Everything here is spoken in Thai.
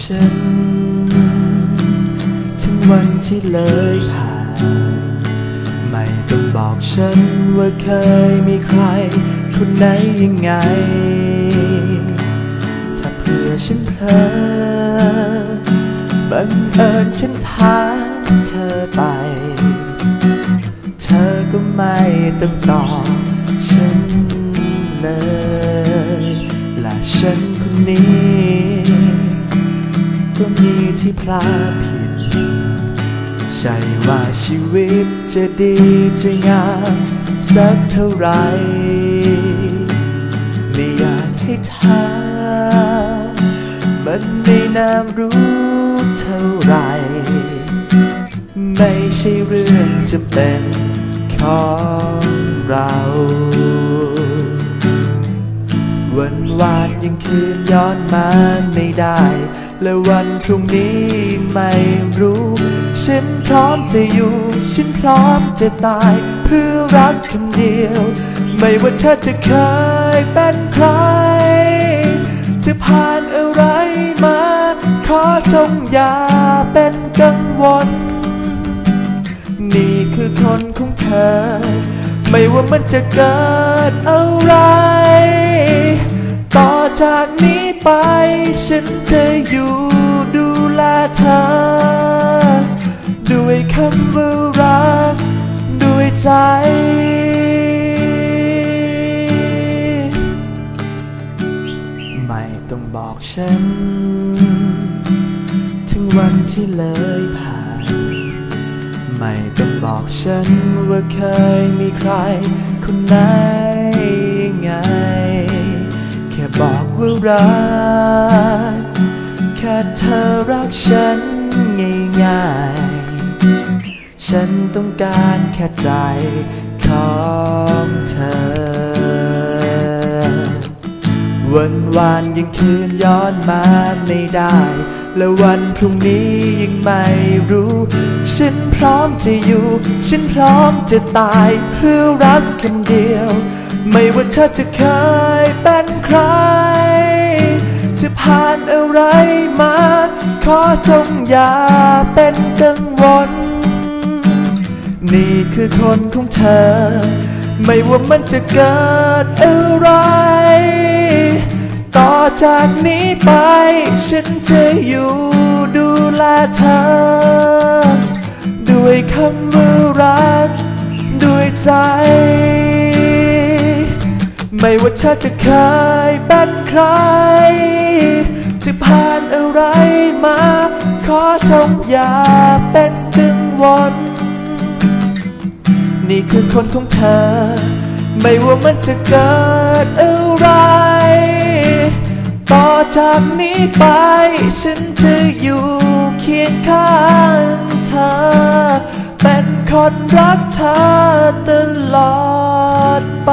ฉัน ถึงวันที่เลยผ่าน ไม่ต้องบอกฉันว่าเคยมีใคร คนไหนยังไง ถ้าเพื่อฉันเพลอบังเอิญฉันถามเธอไป เธอก็ไม่ต้องตอบฉันเลยและฉันคนนี้ ก็มีที่พลาดผิด ใช่ว่าชีวิตจะดีจะงามสักเท่าไร ไม่อยากให้ถามมันไม่น่ารู้เท่าไร ไม่ใช่เรื่องจะเป็นของเราวันวานยังคืนย้อนมาไม่ได้ และวันพรุ่งนี้ไม่รู้ ฉันพร้อมจะอยู่ ฉันพร้อมจะตาย เพื่อรักคำเดียว ไม่ว่าเธอจะเคยเป็นใคร จะผ่านอะไรมา ขอจงอย่าเป็นกังวล นี่คือคนของเธอ ไม่ว่ามันจะเกิดอะไร ต่อจากนี้ ไป ฉันจะอยู่ดูแลเธอ ด้วยคำว่ารัก ด้วยใจ ไม่ต้องบอกฉัน ถึงวันที่เลยผ่าน ไม่ต้องบอกฉันว่าเคยมีใครคนไหน รัก แค่เธอรักฉันง่ายๆ ฉันต้องการแค่ใจของเธอ วันวานยังคืนย้อนมาไม่ได้ และวันพรุ่งนี้ยังไม่รู้ ฉันพร้อมจะอยู่ ฉันพร้อมจะตายเพื่อรักคนเดียว ไม่ว่าเธอจะเคยเป็นใคร ผ่านอะไรมา ขอจงอย่าเป็นกังวล นี่คือคนของเธอ ไม่ว่ามันจะเกิดอะไร ต่อจากนี้ไป ฉันจะอยู่ดูแลเธอ ด้วยคำว่ารัก ด้วยใจไม่ว่าเธอจะเคยเป็นใคร จงอย่าเป็นกังวลนี่คือคนของเธอ ไม่ว่ามันจะเกิดอะไร ต่อจากนี้ไป ฉันจะอยู่เคียงข้างเธอ เป็นคนรักเธอตลอดไป